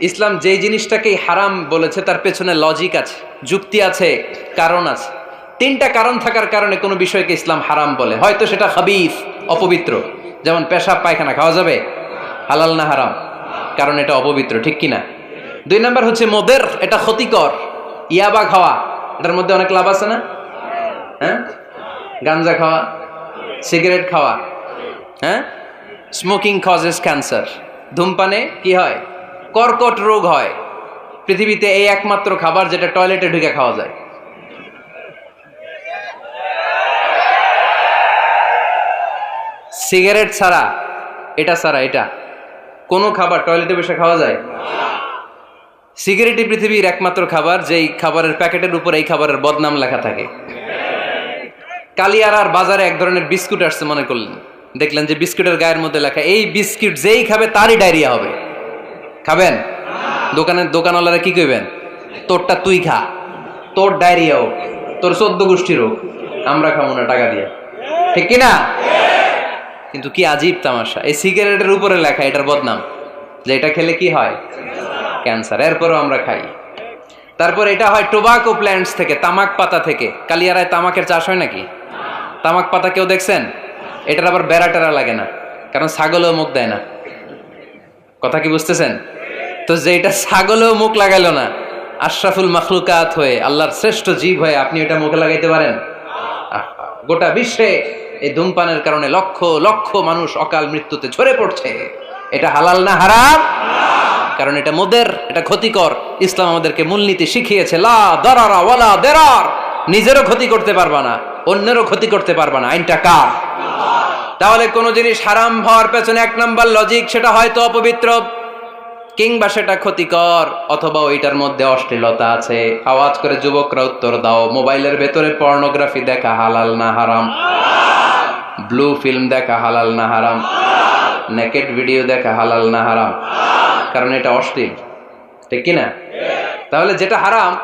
ইসলাম যেই জিনিসটাকেই হারাম বলেছে, তার পেছনে লজিক আছে, যুক্তি আছে, কারণ আছে। তিনটা কারণ থাকার কারণে কোনো বিষয়কে ইসলাম হারাম বলে। হয়তো সেটা হাবিফ অপবিত্র। যেমন পেশা পায়খানা খাওয়া যাবে? হালাল না হারাম? কারণ এটা অপবিত্র, ঠিক কিনা দুই নাম্বার হচ্ছে মোদের, এটা ক্ষতিকর। ইয়াবা খাওয়া, এটার মধ্যে অনেক লাভ আছে না? হ্যাঁ? গাঞ্জা খাওয়া, সিগারেট খাওয়া হ্যাঁ? স্মোকিং কজেস ক্যান্সার ধূমপানে কি হয়? কর্কট রোগ হয়। পৃথিবীতে এই একমাত্র খাবার যেটা টয়লেটে ঢুকে খাওয়া যায়। সিগারেট ছাড়া, এটা ছাড়া, এটা। কোনো খাবার টয়লেটে বসে খাওয়া যায়? সিগারেটই পৃথিবীর একমাত্র খাবার, যেই খাবারের প্যাকেটের উপর এই খাবারের বদনাম লেখা থাকে। কালিয়ার আর বাজারে এক ধরনের বিস্কুট আসছে মনে করলেন। দেখলেন যে বিস্কুটের গায়ের মধ্যে লেখা, এই বিস্কুট যেই খাবে তারই ডায়রিয়া হবে। খাবেন? দোকানের দোকানওয়ালারা কি কইবেন? তোরটা তুই খা। তোর ডায়রিয়া হোক, তোর চোদ্দ গোষ্ঠীর হোক, আমরা খাব না টাকা দিয়ে। ঠিক কিনা? কিন্তু কি আজীব তামাশা। এই সিগারেটের উপরে লেখা এটার বদনাম, যে এটা খেলে কি হয়? ক্যান্সার। এরপরও আমরা খাই। তারপর এটা হয় টোবাকো প্ল্যান্টস থেকে, তামাক পাতা থেকে। কালিয়ারায় তামাকের চাষ হয় নাকি? তামাক পাতা কেউ দেখছেন? এটার আবার বেড়া টেরা লাগে না, কারণ ছাগলও মুখ দেয় না। কথা কি বুঝতেছেন? তো যে এটা ছাগলেও মুখ লাগাইলো না, আশরাফুল মখলুকাত হয়ে, আল্লাহর শ্রেষ্ঠ জীব হয়ে আপনি এটা মুখে লাগাইতে পারেন? গোটা বিশ্বে এই ধূমপানের কারণে লক্ষ লক্ষ মানুষ অকাল মৃত্যুতে ঝরে পড়ছে। এটা হালাল না হারাম? কারণ এটা মোদের, এটা ক্ষতিকর। ইসলাম আমাদেরকে মূলনীতি শিখিয়েছে, লা দরারা ওয়ালা দেরার। নিজেরও ক্ষতি করতে পারবা না, অন্যেরও ক্ষতি করতে পারবা না। আইনটা কার? তাহলে কোনো জিনিস হারাম হওয়ার পেছনে এক নাম্বার লজিক সেটা হয়তো অপবিত্র। কিংবা সেটা ক্ষতিকর, অথবা ওইটার মধ্যে অশ্লীলতা আছে। আওয়াজ করে যুবকরা উত্তর দাও, মোবাইলের ভেতরে পর্নোগ্রাফি দেখা হালাল না হারাম? ব্লু ফিল্ম দেখা হালাল না হারাম? নেকেট ভিডিও দেখা হালাল না হারাম? কারণ এটা অশ্লীল। ঠিক কিনা? তাহলে যেটা হারাম,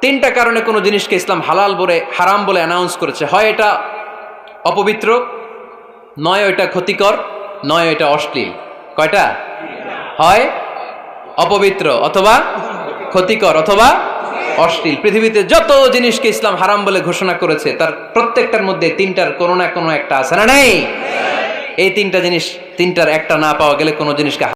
তিনটা কারণে কোনো জিনিসকে ইসলাম হালাল বলে, হারাম বলে অ্যানাউন্স করেছে। হয় এটা অপবিত্র, নয় এটা ক্ষতিকর, নয় এটা অশ্লীল। কয়টা? হয় অপবিত্র অথবা ক্ষতিকর অথবা অশ্লীল। পৃথিবীতে যত জিনিসকে ইসলাম হারাম বলে ঘোষণা করেছে, তার প্রত্যেকটার মধ্যে তিনটার কোনো না কোনো একটা আছে না নেই? এই তিনটা জিনিস, তিনটার একটা না পাওয়া গেলে কোনো জিনিসকে